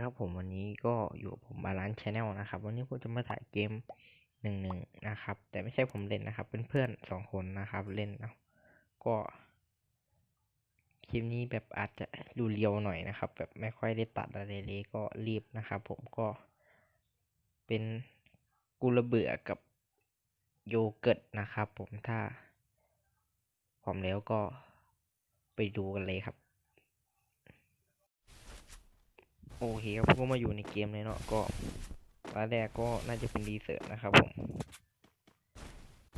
ครับผมวันนี้ก็อยู่ผมบาลานซ์ชแนลนะครับ วันนี้ผมจะมาถ่ายเกมหนึ่งหนึ่งนะครับ แต่ไม่ใช่ผมเล่นนะครับ เป็นเพื่อนสองคนนะครับ เล่นเนาะก็คลิปนี้แบบอาจจะดูเรียวหน่อยนะครับ แบบไม่ค่อยได้ตัดอะไรเลยก็รีบนะครับ ผมก็เป็นกุระเบื่อกับโยเกิร์ตนะครับ ผมถ้าพร้อมแล้วก็ไปดูกันเลยครับ โอเคครับผมก็มาอยู่ในเกมเลยเนาะก็ตอนแรกก็น่าจะเป็นรีเสิร์ชนะครับผม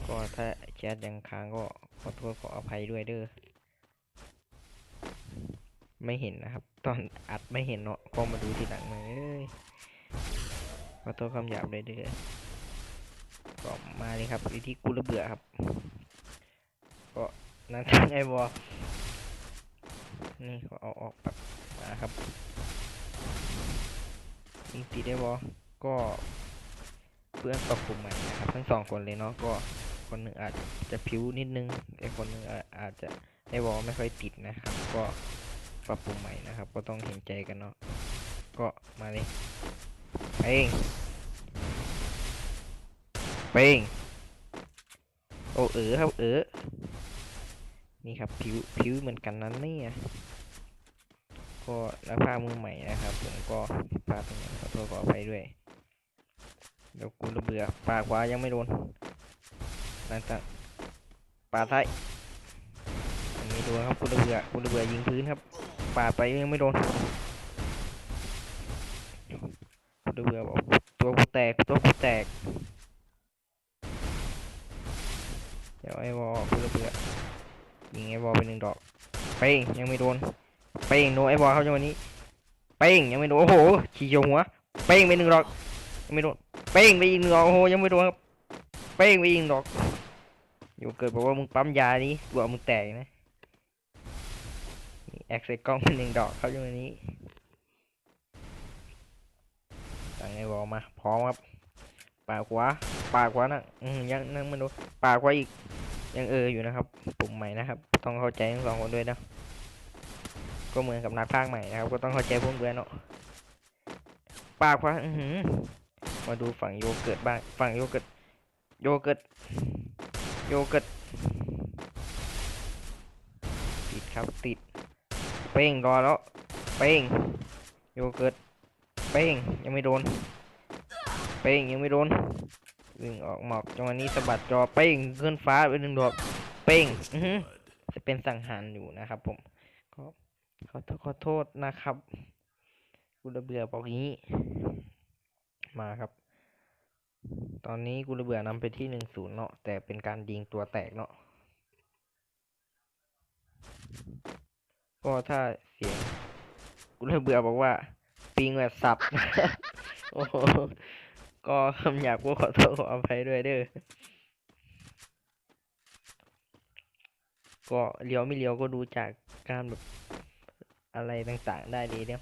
ก็ถ้าแชทยังค้างก็ขอโทษขออภัยด้วยเด้อไม่เห็นนะครับ ตอนอัดไม่เห็นเนาะก็มาดูทีหลังเลยขอโทษคำหยาบเลยเด้อก็มาเลยครับวิธีกูระเบื่อครับ ก็นั่งทางไอ้บอนี่ก็เอาออกแบบมาครับ ยิงตีได้บอก็เพื่อนปรับปรุงใหม่นะครับทั้งสองคนเลยเนาะก็คนหนึ่งอาจจะผิวนิดนึงแต่คนหนึ่งอาอาจจะได้บอไม่ค่อยติดนะครับ ก็ปรับปรุงใหม่นะครับ ก็ต้องเห็นใจกันเนาะก็มาเลยเป้งเป้งโอเออครับเออนี่ครับผิวผิวเหมือนกันนั้นเนี่ย ก็นักพากย์มือใหม่นะครับ ผมก็ผิดพลาดตรงนี้ขอโทษขออภัยด้วย เดี๋ยวกูระเบื่อปากขวายังไม่โดนหลังจากปาดซ้ายอันนี้โดนครับกูระเบื่อกูระเบื่อยิงพื้นครับปาดไปยังไม่โดนกูระเบื่อบอกตัวกูแตกตัวกูแตกเดี๋ยวไอ้วอลกูระเบื่อยิงไอ้วอลไปหนึ่งดอกเป้งยังไม่โดน เป้งโดนไอ้บอลเขาจังวะนี้เป้งยังไม่โดนโอ้โหขี่โยงหัวเป้งไปหนึ่งดอกยังไม่โดนเป้งไปอีกหนึ่งดอกโอ้โหยังไม่โดนครับเป้งไปอีกหนึ่งดอกอยู่เกิดบอกว่ามึงปั๊มยานี้ตัวมึงแตกนะแอคใส่กล้องหนึ่งดอกเขาจังวะนี้ตั้งไอ้บอลมาพร้อมครับปากขวาปากขวานะอืมยังนั่งไม่โดนปากขวาอีกยังเอออยู่นะครับ ปุ่มใหม่นะครับ ต้องเข้าใจทั้งสองคนด้วยนะ ก็เหมือนกับนักพากย์ใหม่นะครับ ก็ต้องเข้าใจพวกด้วยเนาะปากว่าอือหือมาดูฝั่งโยเกิร์ตบ้างฝั่งโยเกิร์ตโยเกิร์ตโยเกิร์ตติดครับติด เป้งรอแล้ว เป้งโยเกิร์ตเป้งยังไม่โดน เป้งยังไม่โดนวิ่งออกหมอกจังหวะนี้สะบัดจอเป้งขึ้นฟ้าไปหนึ่งดอกเป้งอือหือจะเป็นสังหารอยู่นะครับผมขอข อขอโทษนะครับกูระเบื่อบอกงี้ มาครับ ตอนนี้กูระเบื่อนำไปที่หนึ่งศูนย์เนาะแต่เป็นการยิงตัวแตกเนาะก็ถ้าเสียงกูระเบื่อบอกว่า ปิงแบบสับโอ้โหก็คำหยาบกูขอโทษขออภัยด้วยเด้อก็เลี้ยวไม่เลี้ยวก็ดูจากการแบบ อะไรต่างๆได้ดีเนี่ย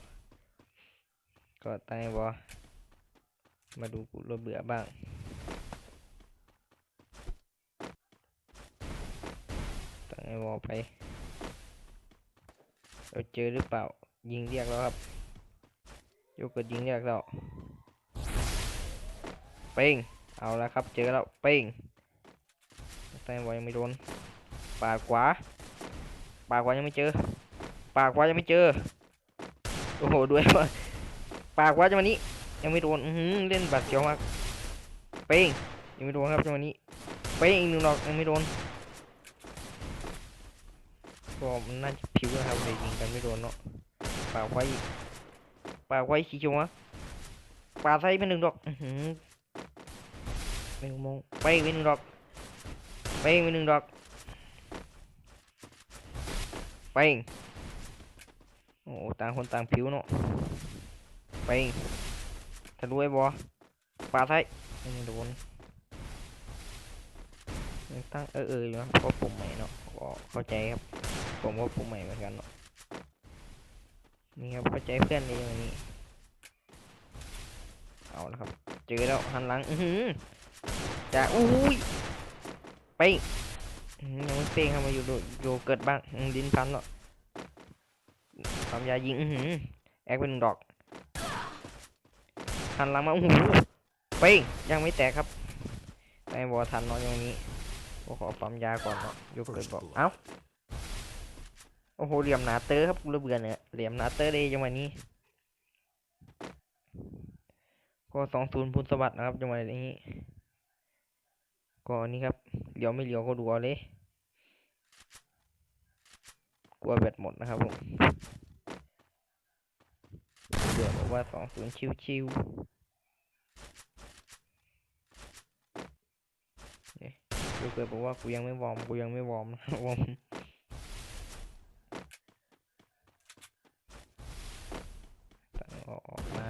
ก็ตั้งไอ้บอมาดูกูระเบื่อบ้างตั้งไอ้บอไปเราเจอหรือเปล่ายิงเรียกแล้วครับยกกดยิงเรียกแล้วเป้งเอาแล้วครับเจอแล้วเป้งตั้งไอ้บอยังไม่โดนปาดขวาปาดขวายังไม่เจอ ปากว่าจะไม่เจอ โอ้โหด้วยว่าปากว่าจะวันนี้ ยังไม่โดนอืเล่นบัตรเสียวมาก เป้งยังไม่โดนครับจังวะนี้ เป้งอีกหนึ่งดอกยังไม่โดนก็มันน่าจะผิวนะครับเลยยิงกันไม่โดนเนาะปากไว้อีกปากไว้ขี้ชัวะปาดใส่ไปหนึ่งดอกอือหือหนึ่งโมงเป้งไปหนึ่งดอกเป้งไปหนึ่งดอกเป้ง โอ้ต่างคนต่างผิวเนาะไปทะลุไอ้บอปาดไทยไม่โดนตั้งเออเอออยู่นะเพราะผมใหม่เนาะก็เข้าใจครับผมก็ผมใหม่เหมือนกันเนาะนี่ครับเข้าใจเพื่อนในอย่างนี้เอาละครับ เจอแล้วหันหลังอือหือจะอุ้ยไปน้อหือยังไม่เป้งครับมาอยู่โดโยเกิดบ้างดินพันเนาะ ทำยายิงอือหือแอคเป็นหนึ่งดอกหันหลังมาโอ้โหเป้งยังไม่แตกครับไอ้บอทันเนาะอย่างนี้ก็ขอปั๊มยาก่อนเนาะยกเลยบอกเอ้าโอ้โหเหลี่ยมหนาเตอร์ครับกูระเบือเนี่ยเหลี่ยมหนาเตอร์เลยจังหวะนี้ก็สองศูนย์พุนสวัสดิ์นะครับจังหวะนี้ก็นี่ครับเลี้ยวไม่เลี้ยวก็ดูเอาเลยกลัวแบตหมดนะครับผม เบื่อบอกว่าสองศูนย์ชิวๆเนี่ยเบื่อบอกว่ากูยังไม่วอร์มกูยังไม่วอร์มนะครับผมตั้ออกออกมา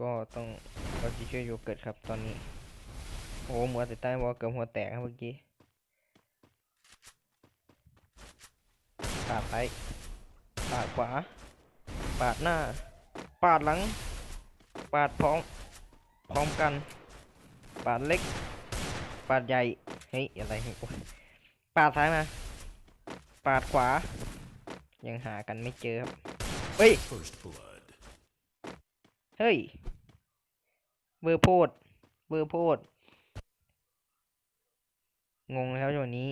ก็ต้องเราจะช่วยโยเกิร์ตครับตอนนี้ โอ้หหัวแต่ใต้วอลเกือบหัวแตกครับเมื่อกี้ปาดไปปาดขวา ปาดหน้า ปาดหลัง ปาดพร้อม พร้อมกัน ปาดเล็ก ปาดใหญ่ เฮ้ย อะไรปาดซ้ายมา ปาดขวา ยังหากันไม่เจอครับ เฮ้ย เฮ้ย เบอร์โพด เบอร์โพด งงแล้วจังนี้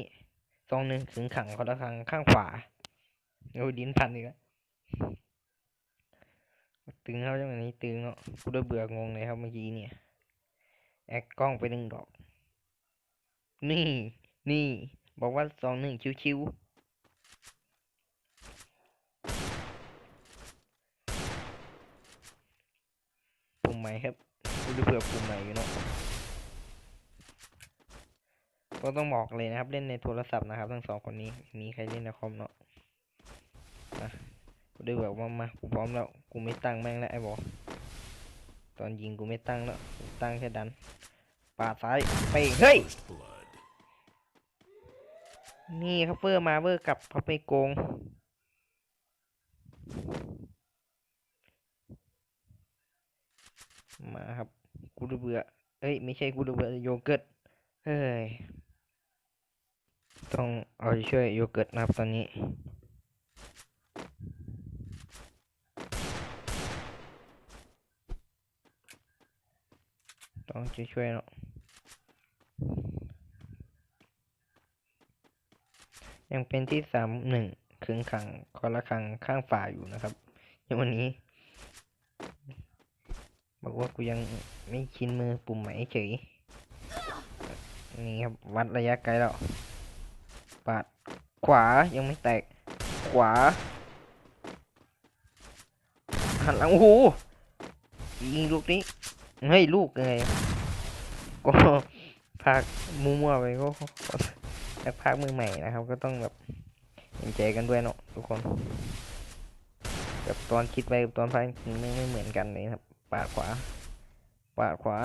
ซองหนึ่งขึงขังเขาละครังข้างขวาโอ้ยดินพันอีกแล้ว ตึงแล้วจังหวะนี้ตึงเนาะกูได้เบื่องงเลยครับเมื่อกี้เนี่ยแอคกล้องไปหนึ่งดอก นี่ นี่ บอกว่าซองหนึ่งชิวๆปุ่มใหม่ครับกูได้เบื่อปุ่มใหม่อยู่เนาะก็ต้องบอกเลยนะครับ เล่นในโทรศัพท์นะครับ ทั้งสองคนนี้มีใครเล่นในคอมเนาะ ได้บอกว่ามากูพร้อมแล้ว กูไม่ตั้งแม่งแล้วไอ้บอตอนยิงกูไม่ตั้งแล้วกูตั้งแค่ดันปาดซ้ายไปเฮ้ยนี่ครับเฟอร์มาเวอร์กลับเขาไปโกงมาครับกูระเบื่อเอ้ยไม่ใช่กูระเบื่อโยเกิร์ตเฮ้ยต้องเอาช่วยโยเกิร์ตนะครับตอนนี้ ต้องช่วยช่วยๆเนาะยังเป็นที่สามหนึ่งคึงขังคอละคังข้างฝ่าอยู่นะครับยังวันนี้บอกว่ากูยังไม่ชินมือปุ่มไหมเฉยนี่ครับวัดระยะไกลแล้วปาดขวายังไม่แตก ขวา หันหลังโอ้โหยิงลูกนี้ เฮ้ยลูกไงก็พากมั่วๆไปก็อนักพากมือใหม่นะครับ ก็ต้องแบบเห็นใจกันด้วยเนาะทุกคนแบบตอนคิดไปกับตอนพากไม่ไม่เหมือนกันเลยครับปาดขวาปาดขวา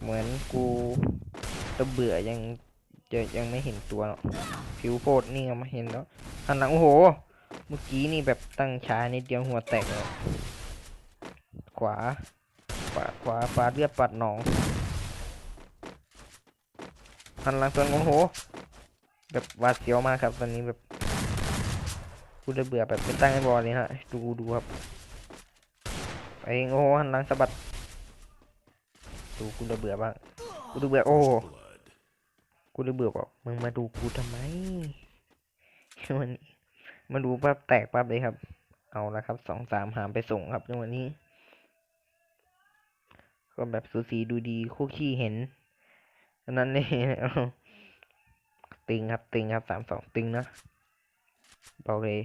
เหมือนกูจะเบื่อยังจะยังไม่เห็นตัวเนาะผิวโพดนี่ยังไม่เห็นแล้วหันหลังโอ้โห เมื่อกี้นี่แบบตั้งช้านิดเดียวหัวแตกเลยขวาปาขวาปาดเลือดปาดหนองหันหลังส่วนโอ้โหแบบวาดเสียวมากครับตอนนี้แบบกูจะเบื่อแบบไม่ตั้งให้บอลเลยฮะดูดูครับไปเองโอ้โหหันหลังสะบัดดูกูจะเบื่อบ้างกูจะเบื่อโอ้กูจะเบื่อบอกมึงมาดูกูทำไมวันนี้ มาดูปั๊บแตกปั๊บเลยครับ เอาละครับสองสามหามไปส่งครับในวันนี้ ก็แบบสูสีดูดีคู่ขี้เห็นนั้นนี่เอาตึงครับตึงครับสามสองตึงนะบอกเลย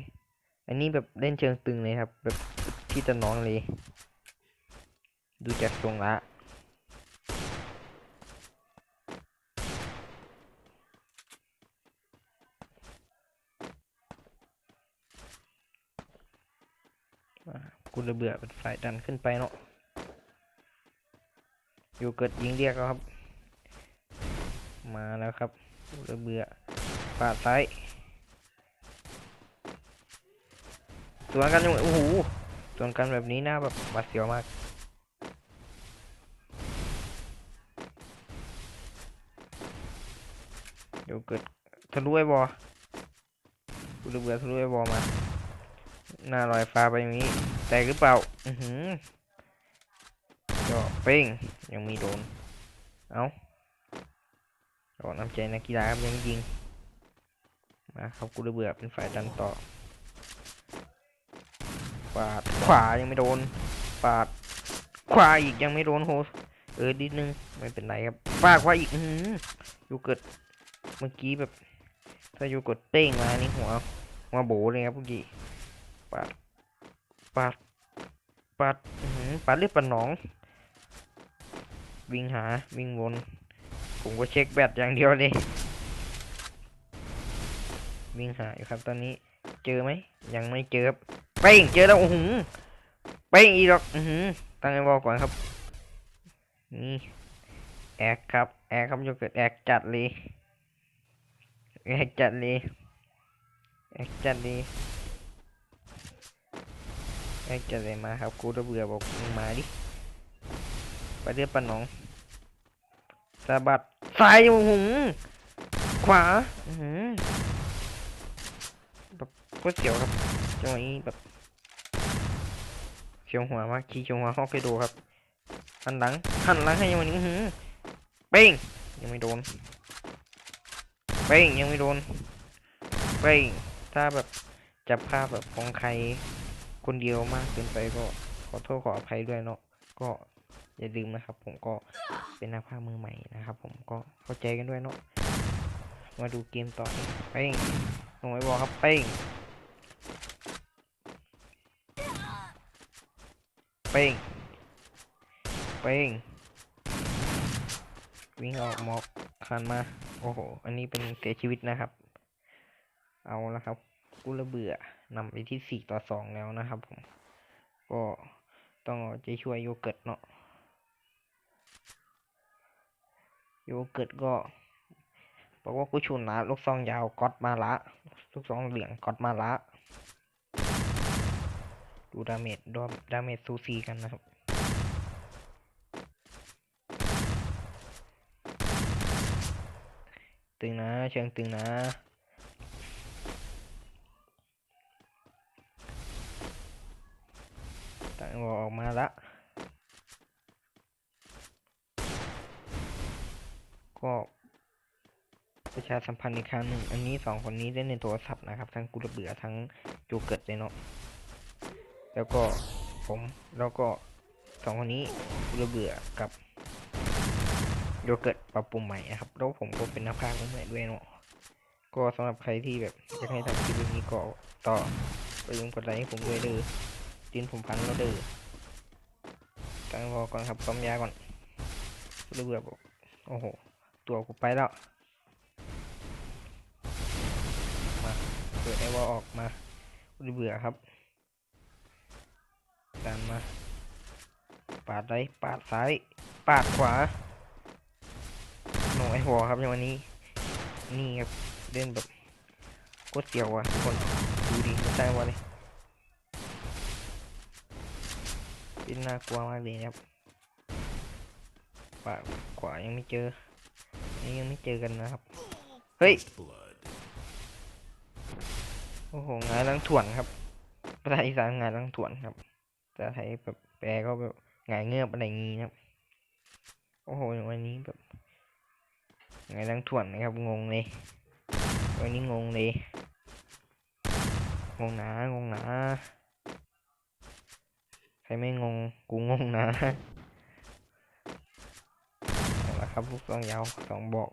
อันนี้แบบเล่นเชิงตึงเลยครับ แบบที่จะน้องเลย ดูจากทรงละ กูระเบื่อเป็นฝ่ายดันขึ้นไปเนาะอยู่เกิดยิงเรียกแล้วครับ มาแล้วครับกูระเบื่อปาดซ้ายสวนกันอยู่โอ้โหสวนกันแบบนี้หน้าแบบหวาดเสียวมากเดี๋ยวเกิดทะลุไอ้บอกูระเบื่อทะลุไอ้บอมา หน้าลอยฟ้าไปอย่างนี้ แตกหรือเปล่า อือหือก็เป้งยังมีโดน เอาโดนน้ำใจนักกีฬาครับยังยิง มาครับกูระเบื่อเป็นฝ่ายดันต่อ ปาดขวายังไม่โดน ปาดขวาอีกยังไม่โดนโหเออดิดนึงไม่เป็นไรครับปาดขวาอีกอืออยู่เกิดเมื่อกี้แบบ ถ้าอยู่กดเต้งมานี่หัวหัวโบเลยครับเมื่อกี้ ปาดปาดปาดอือหือปาดเลือดปาดหนอง วิ่งหาวิ่งวน ผมก็เช็คแบตอย่างเดียวเลย วิ่งหาอยู่ครับตอนนี้เจอไหมยังไม่เจอครับเป้งเจอแล้วโอ้โหเป้งอีกหรอกอือหือตั้งไอ้บอก่อนครับนี่แอกครับแอกครับโยเกิร์ตแอกจัดเลยแอกจัดเลยแอกจัดเลย แอกจัดเลยมาครับกูระเบื่อบอกมึงมาดิไปเรียกปะน้องสะบัดซ้ายโอ้โหขวาหือแบบโคตรเสียวครับจังหวะนี้แบบเสียวหัวมากขี่เสียวหัวฮอกไกโดครับหันหลังหันหลังให้ยังวันนี้หือเป้งยังไม่โดนเป้งยังไม่โดนเป้งถ้าแบบจับภาพแบบของใคร คนเดียวมากเกินไปก็ขอโทษขออภัยด้วยเนาะก็อย่าลืมนะครับ ผมก็เป็นนักภาคมือใหม่นะครับ ผมก็เข้าใจกันด้วยเนาะมาดูเกมต่อเป้งลงไว้บอกครับเป้งเป้งเป้งวิ่งออกหมอกคันมา โอ้โห อันนี้เป็นเสียชีวิตนะครับ เอาละครับ กูระเบื่อ นำไปที่สี่ต่อสองแล้วนะครับผม ก็ต้องเอาใจช่วยโยเกิร์ตเนาะ โยเกิร์ตก็บอกว่ากูชุนละลูกซองยาวกอตมาละ ลูกซองเหลืองกอตมาละ ดูดาเมจดดาเมจซูซีกันนะครับตึงนะเชิงตึงนะ งอออกมาละก็ประชาสัมพันธ์อีกครั้งหนึ่ง อันนี้สองคนนี้เล่นในโทรศัพท์นะครับ ทั้งกูระเบือทั้งโยเกิร์ตเลยเนาะ แล้วก็ผมแล้วก็สองคนนี้กูระเบือกับโยเกิร์ตปรับปรุงใหม่นะครับ แล้วผมก็เป็นนักพากย์ใหม่ด้วยเนาะ ก็สำหรับใครที่แบบอยากให้ทำคลิปนี้ก็ต่อไปลืมกดไลค์ให้ผมด้วยเด้อ ดินผมพันแล้วเด้อตั้งรอก่อนครับซ้อมยาก่อนกูระเบือบอกโอ้โห ตัวกูไปแล้ว มาเปิดไอวอลออกมาเบื่อครับดันมา ปาดไรปาดซ้าย ปาดขวาโนไอวอลครับในวันนี้ นี่ครับเล่นแบบโคตรเสียวอะคนดูดิไม่ใช่วะเลย เป็นน่ากลัวมากเลยนะครับปาดขวายังไม่เจอ นี่ยังไม่เจอกันนะครับ เฮ้ย โอ้โหงายลังถ่วนครับภาษาอีสานงายลังถ่วนครับภาษาไทยแบบแปลก็แบบงายเงือบอะไรงี้นะครับ โอ้โหวันนี้แบบงายลังถ่วนนะครับ งงเลย วันนี้งงเลย งงหนางงหนา ใครไม่งง กูงงนะเอาละครับลูกซองยาวสองบอก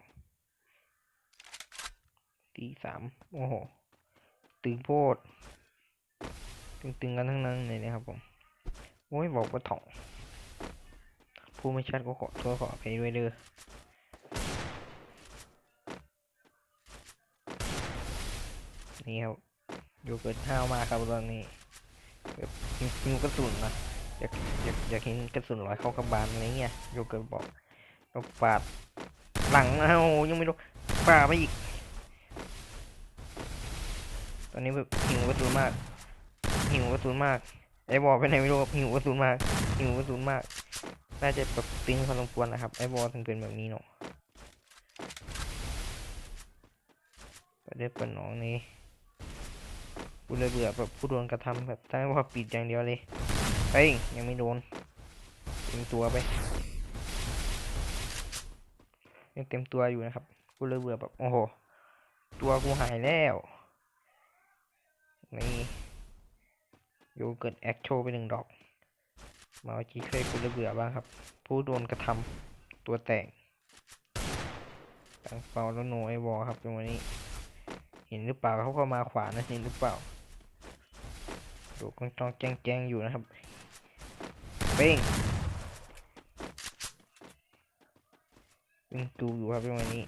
ตีสามโอ้โห ตึงโพด ตึงๆกันทั้งนั้นเลยนะครับผม โอ้ย บอกว่าถ่องผู้ไม่ชัดก็ขอโทษขออภัยด้วยเด้อนี่ครับ อยู่เกิดห้าวมากครับตอนนี้ แบบยิงกระสุนนะอยากอยากอยากเห็นกระสุนลอยเข้ากระบาลอะไรเงี้ยโยเกิร์ตบอกเราปาดหลังนะโอ้ยังไม่รู้ปาไปอีก ตอนนี้แบบหิวกระสุนมากหิวกระสุนมากไอ้บอลไปไหนไม่รู้หิวกระสุนมากหิวกระสุนมากน่าจะแบบตึงพอสมควรนะครับไอ้บอลถึงเป็นแบบนี้เนาะประเด็นเป็นน้องนี่ กูเลยเบื่อแบบผู้โดนกระทำแบบตั้งว่าปิดอย่างเดียวเลยเป้งยังไม่โดนเต็มตัวไปยังเต็มตัวอยู่นะครับ กูเลยเบื่อแบบโอ้โห ตัวกูหายแล้วนี่โยเกิร์ตแอคโชไปหนึ่งดอก มาเอาจีเคยกูเลยเบื่อบ้างครับ ผู้โดนกระทำตัวแตกตังเปาแล้วโนไอวอครับตรงนี้ เห็นหรือเปล่าเขาเข้ามาขวานะเห็นหรือเปล่า ดูกองจองแจงแจงๆอยู่นะครับเป้งวิ่งตูอยู่ครับตรงนี้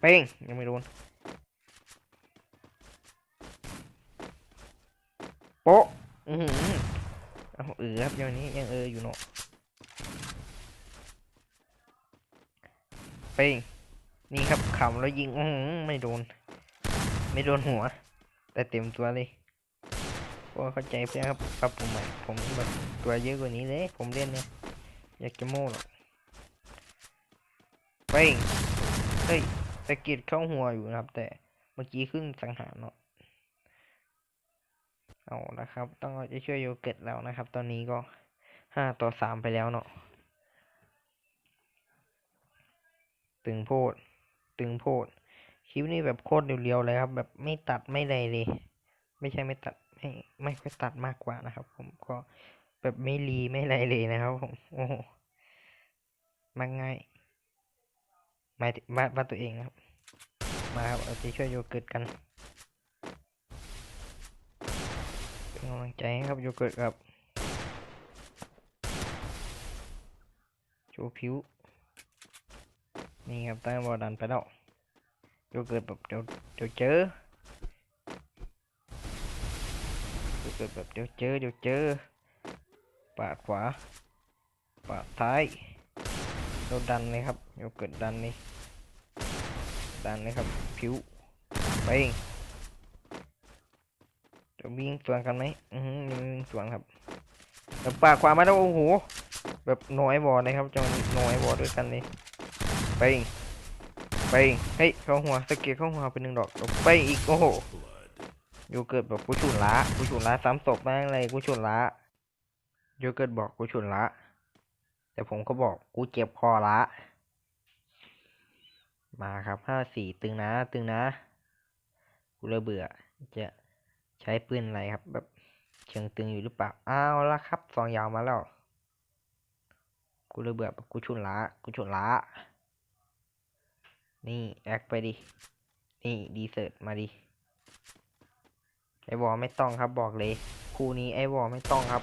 เป้งยังไม่โดนโป๊ะอือหือเอาเออครับอย่างนี้ยังเอออยู่เนาะเป้งนี่ครับขำแล้วยิงอือหือไม่โดน ไม่โดนหัว แต่เต็มตัวเลย ก็เข้าใจเพื่อนครับปรับผมใหม่ผมแบบตัวเยอะกว่านี้เลย ผมเล่นเนี่ยอยากจะโม่หรอกเป้งเฮ้ยสะกิดเข้าหัวอยู่นะครับ แต่เมื่อกี้ขึ้นสังหารเนาะเอาละครับ ต้องเอาใจช่วยโยเกิร์ตแล้วนะครับ ตอนนี้ก็ห้าต่อสามไปแล้วเนาะตึงโพดตึงโพดคลิปนี้แบบโคตรเรียวๆเลยครับ แบบไม่ตัดไม่ใดเลย ไม่ใช่ไม่ตัด ไม่ไม่ค่อยตัดมากกว่านะครับ ผมก็แบบไม่รีไม่อะไรเลยนะครับผมโอ้โหมักง่ายหมายถึงบ้านตัวเองนะครับ มาครับเอาใจช่วยโยเกิร์ตกันเป็นกำลังใจครับโยเกิร์ตครับโชว์ผิวนี่ครับตั้งบอดันไปแล้วโยเกิร์ตแบบเดี๋ยวเดี๋ยวเจอ เกิร์ตแบบเดี๋ยวเจอเดี๋ยวเจอปาดขวาปาดท้ายเราดันเลยครับโยเกิร์ตดันนี่ดันเลยครับผิวไปเองจะวิ่งสวนกันไหมอือหือยัวิ่งสวนครับแล้วปาดขวามาแล้วโอ้โหแบบนไอยบอลเลยครับจังหวะนี้โนไอบอลด้วยกันเลยไปอีกไปอีกเฮ้ยเข้าหัวสเก็ตเข้าหัวเป็นหนึ่งดอกไปอีกโอ้โห โยเกิร์ตบอกกูฉุนละกูฉุนละซ้ำศพแม่งเลยกูฉุนละโยเกิร์ตบอกกูฉุนละ แต่ผมก็บอกกูเจ็บคอละ มาครับห้าสี่ตึงนะ ตึงนะ กูเริ่มเบื่อ จะใช้ปืนอะไรครับ แบบเชิงตึงอยู่หรือเปล่าอ้าวละครับสองยาวมาแล้ว กูเลยเบื่อกูฉุนละกูฉุนละ นี่แอคไปดิ นี่ดีเซิร์ตมาดิ ไอวอลไม่ต้องครับบอกเลย คู่นี้ไอวอลไม่ต้องครับ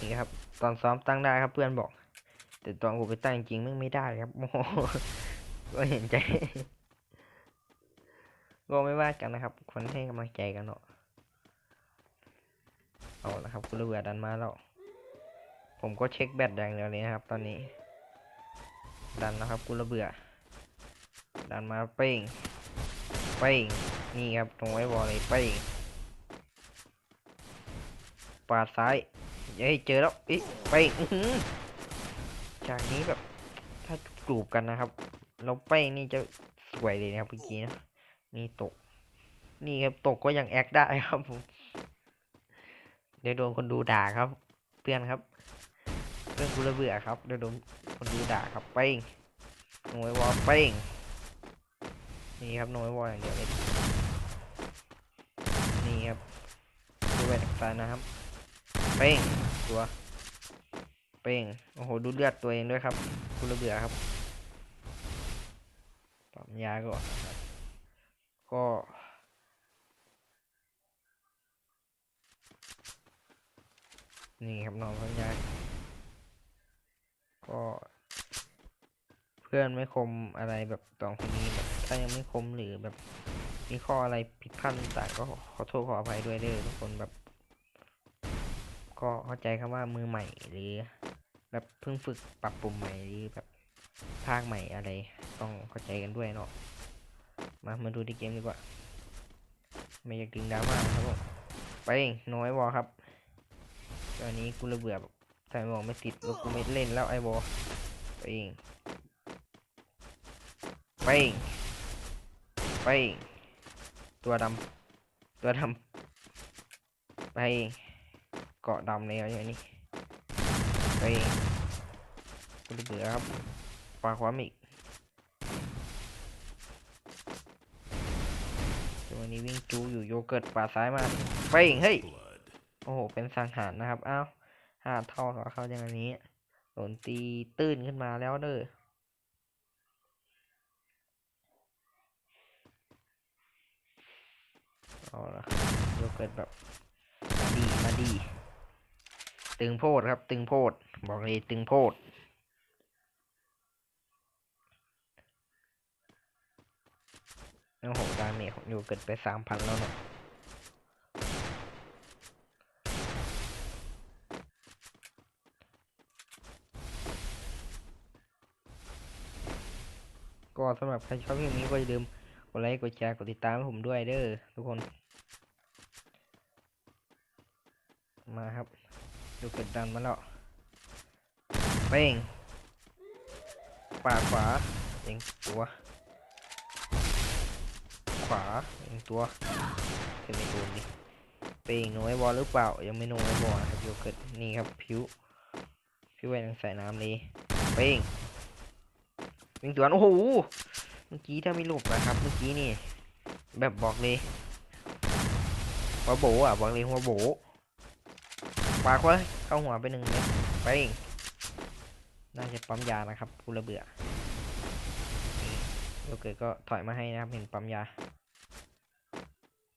นี่ครับตอนซ้อมตั้งได้ครับเพื่อนบอก แต่ตอนผมไปตั้งจริงๆมึงไม่ได้ครับโอก็เห็นใจก็ไม่ว่ากันนะครับ คนให้กำลังใจกันเนาะเอาละครับกูเบื่อดันมาแล้วผมก็เช็คแบตแดงเดียวเลยนะครับ ตอนนี้ ดันนะครับกูระเบื่อ ดันมาเป้งเป้ง นี่ครับตรงไว้บอลเลยเป้งปาดซ้ายเย้ยเจอแล้วอีเป้งอื้อหือจากนี้แบบถ้ากรูปกันนะครับเราเป้งนี่จะสวยเลยนะครับเมื่อกี้นะนี่ตก นี่ครับตกก็ยังแอคได้ครับผมเดี๋ยวโดนคนดูด่าครับเพื่อนครับเพื่อนกูระเบื่อครับเดี๋ยวโดนคนดูด่าครับเป้งหน่วยวอลเป้งนี่ครับหน่วยวอลอย่างเดียวเลยนี่ครับดู แหวนตานะครับเป้งตัวเป้งโอ้โหดูเลือดตัวเองด้วยครับกูระเบื่อครับปั๊มยาก่อนครับก็นี่ครับน้องพังยาก็เพื่อนไม่คมอะไรแบบสองคนนี้แบบถ้ายังไม่คมหรือแบบมีข้ออะไรผิดพลาดต่างก็ขอขอโทษขออภัยด้วยเด้อทุกคนแบบ ก็เข้าใจคำว่ามือใหม่หรือแบบเพิ่งฝึกปรับปรุงใหม่หรือแบบภาคใหม่อะไร ต้องเข้าใจกันด้วยเนาะมามาดูที่เกมดีกว่า ไม่อยากดึงดราม่าครับผมไปเองน้อยวอครับ ตอนนี้กูระเบื่อแบบใส่หมวกไม่ติดแล้วกูไม่เล่นแล้วไอ้บอไปเองไปเองไปเองตัวดำตัวดำไปเกาะดำเลยอย่างนี้ไปกูจะเบื่อครับปลาความอีกตัวนี้วิ่งจูอยู่โยเกิร์ตป่าซ้ายมาไปอีกเฮ้ยโอ้โหเป็นสังหารนะครับอ้าวห้าเท่าของเขาอย่างนี้โดนตีตื้นขึ้นมาแล้วเด้อเอาละโยเกิร์ตแบบมาดีมาดี ตึงโพดครับ ตึงโพดบอกเลยตึงโพดโอ้โหดาเมจของโยเกิร์ตไปสามพันแล้วเนาะก็สำหรับใครชอบคลิปนี้ก็อย่าลืมกดไลค์กดแชร์กดติดตามผมด้วยเด้อทุกคน มาครับ ดูกดดันมาแล้วเป้งปาดขวาเองตัว ขวาเองตัวจะไม่โดนดิเป้งโน้อยบอลหรือเปล่า ยังไม่โน้อยบอลครับโยเกิร์ตนี่ครับผิวผิวแหวนใส่น้ำเลยเป้งวิ่งสวนโอ้โหเมื่อกี้ถ้าไม่หลบนะครับ เมื่อกี้นี่ แบบบอกเลยหัวโบอะบอกเลยหัวโบ ปากไว้เข้าหัวไปหนึ่งเม็ดไปเองน่าจะปั๊มยานะครับกูระเบื่อโยเกิร์ตก็ถอยมาให้นะครับเห็นปั๊มยา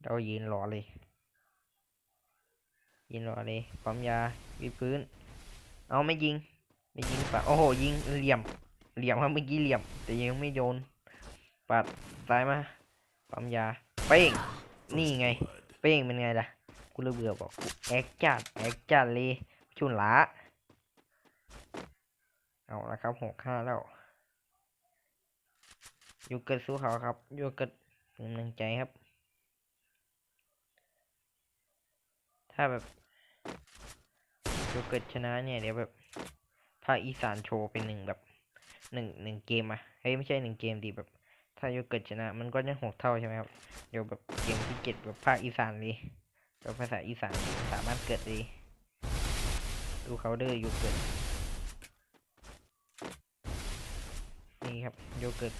เรายืนรอเลย ยืนรอเลย ปั๊มยาวิพื้น เอาไม่ยิง ไม่ยิงปะโอ้โหยิงเหลี่ยม เหลี่ยมครับเมื่อกี้เหลี่ยม แต่ยังไม่โยน ปัดซ้ายมา ปั๊มยา เป้ง นี่ไง เป้งเป็นไงล่ะ เลยเบื่อบอกกูแอคจัดแอคจัดเลยชุนละเอาละครับหกห้าแล้วอยู่เกิดสู้เขาครับอยู่เกิดเป็นกำลังใจครับ ถ้าแบบอยู่เกิดชนะเนี่ยเดี๋ยวแบบภาคอีสานโชว์เป็นหนึ่งแบบหนึ่งหนึ่งเกมอะเฮ้ยไม่ใช่หนึ่งเกมดิแบบ ถ้าโยเกิร์ตชนะ มันก็จะหกเท่าใช่ไหมครับเดี๋ยวแบบเกมที่เจ็ดแบบภาคอีสานเลย แบบภาษาอีสานสามารถเกิดเลยดูเขาเดอร์โยเกิร์ตนี่ครับโยเกิร์ต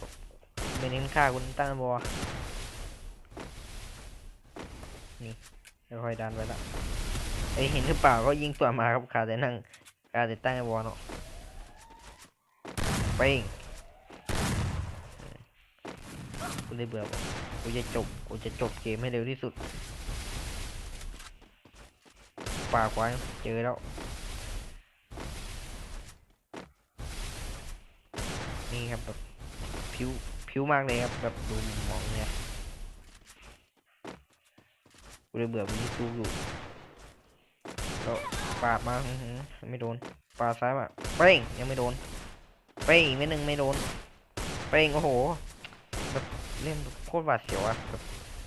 ไม่เน้นค่าคุณตั้งบอนี่ค่อยดันไปละไอเห็นหรือเปล่าก็ยิงตัวมาครับขาแต่นั่งขาแต่ตั้งบอเนาะเป้งกูเลยเบื่อกูจะจบกูจะจบเกมให้เร็วที่สุด ปากไว้เจอแล้ว นี่ครับแบบผิวผิวมากเลยครับแบบดูมองเนี่ยกูเลยเบื่อกูยิงตู้อยู่แล้วปาดมาไม่โดนปาดซ้ายมาเป้งยังไม่โดนเป้งอีกไม่หนึ่งไม่โดนเป้งโอ้โหแบบเล่นโคตรหวาดเสียวอะแบบ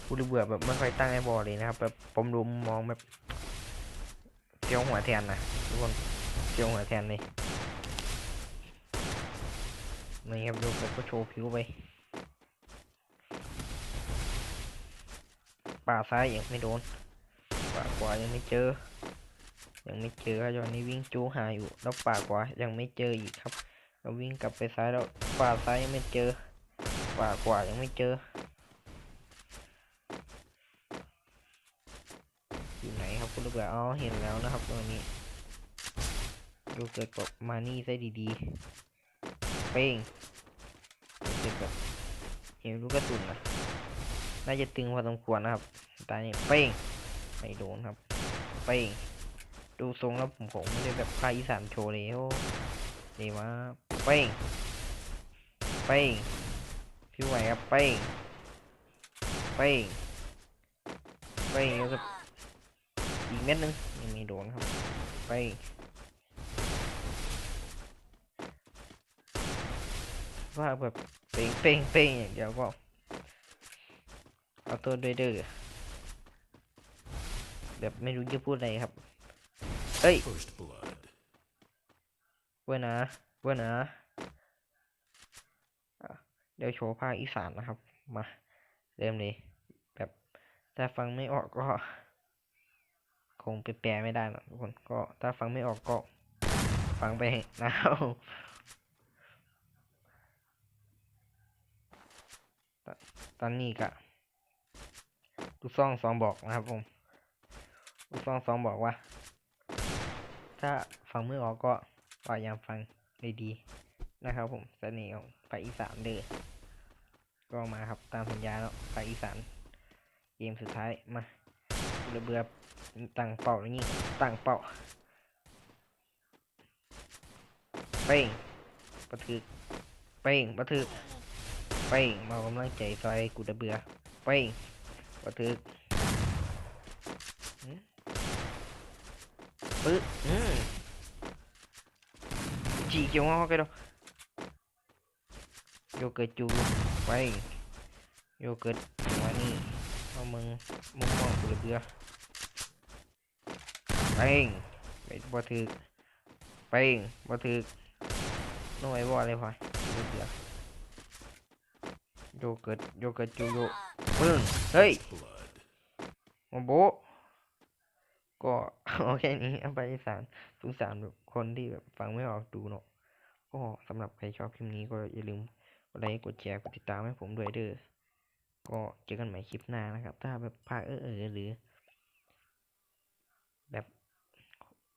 กูเลยเบื่อแบบไม่ค่อยตั้งไอ้บอลเลยนะครับแบบผมดูมุมมองแบบ เสียวหัวแทนนะทุกคนเสียวหัวแทนเลยนี่ครับดูแบบก็โชว์ผิวไปป่าซ้ายยังไม่โดนป่าขวายังไม่เจอ ยังไม่เจอครับตอนนี้วิ่งจูหาอยู่แล้วป่าขวายังไม่เจออีกครับเราวิ่งกลับไปซ้ายแล้วป่าซ้ายยังไม่เจอกว่ากว่ายังไม่เจอ อยู่ไหน คุณลูกเบืออ๋อเห็นแล้วนะครับตรงนี้ ดูเกิดกับมานี่ซะดีๆ เป้งดูเกิดกับเห็นลูกกระสุนนะน่าจะตึงพอสมควรนะครับตานี่เป้งไม่โดนครับ เป้งดูทรงแล้วผมผมไม่ได้แบบภาคอีสานโชว์เลยโอ้ดีมาเป้งเป้งพี่ไหวครับเป้งเป้งเป้งแล้วก็ อีกเม็ดนึงยังไม่โดนครับเป้งว่าแบบเป้งเป้งเป้งอย่างเดียวก็เอาตัวด้วยเด้อแบบไม่รู้จะพูดอะไรครับเฮ้ย First blood. เว้ยนะเว้ยนะอะเดี๋ยวโชว์ภาคอีสานนะครับ มา เริ่มเลยแบบถ้าฟังไม่ออกก็ คงไปแปลไม่ได้หรอกทุกคนก็ถ้าฟังไม่ออกก็ฟังไปนะครับตอนนี้ก็ลูกซ่องสองบอกนะครับผมลูกซ่องสองบอกว่า ถ้าฟังไม่ออกก็พยายามฟังดีๆนะครับ ผมเสน่ห์ของภาคอีสานเด้อก็มาครับตามสัญญาแล้วภาคอีสานเกมสุดท้ายมาเบื่อ ตั้งเป้าอย่างนี้ตั้งเป้าเป้งประทึกเป้งประทึกเป้งมากำลังใจซอยกูจะเบื่อเป้งกระทึกปึ๊ดอืมจีเกี่ยวงอกันดอกโยเกิร์ตจูเป้งโยเกิร์ตหัวนี่เอามึงมุมมองกูจะเบื่อ เป้งไปบ่ถึกเป้งบ่ถึกน้อยบ่อะไรพอยกูเบื่อโยเกิร์ตโยเกิร์ตจูโยปึ้งเฮ้ยโมโบก็เอาแค่นี้เอาไปอีสานสงสารแบบคนที่แบบฟังไม่ออกดูเนาะก็สำหรับใครชอบคลิปนี้ก็อย่าลืมกดไลค์กดแชร์กดติดตามให้ผมด้วยเด้อก็เจอกันใหม่คลิปหน้านะครับ ถ้าแบบภาคเออเออหรือ แบบ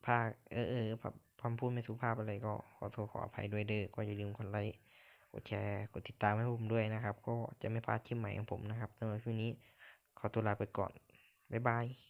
ภาคเออเออแบบคำพูดไม่สุภาพอะไรก็ขอโทษขออภัยด้วยเด้อก็อย่าลืมกดไลค์กดแชร์กดติดตามให้ผมด้วยนะครับ ก็จะไม่พลาดคลิปใหม่ของผมนะครับสำหรับคลิปนี้ขอตัวลาไปก่อนบ๊ายบาย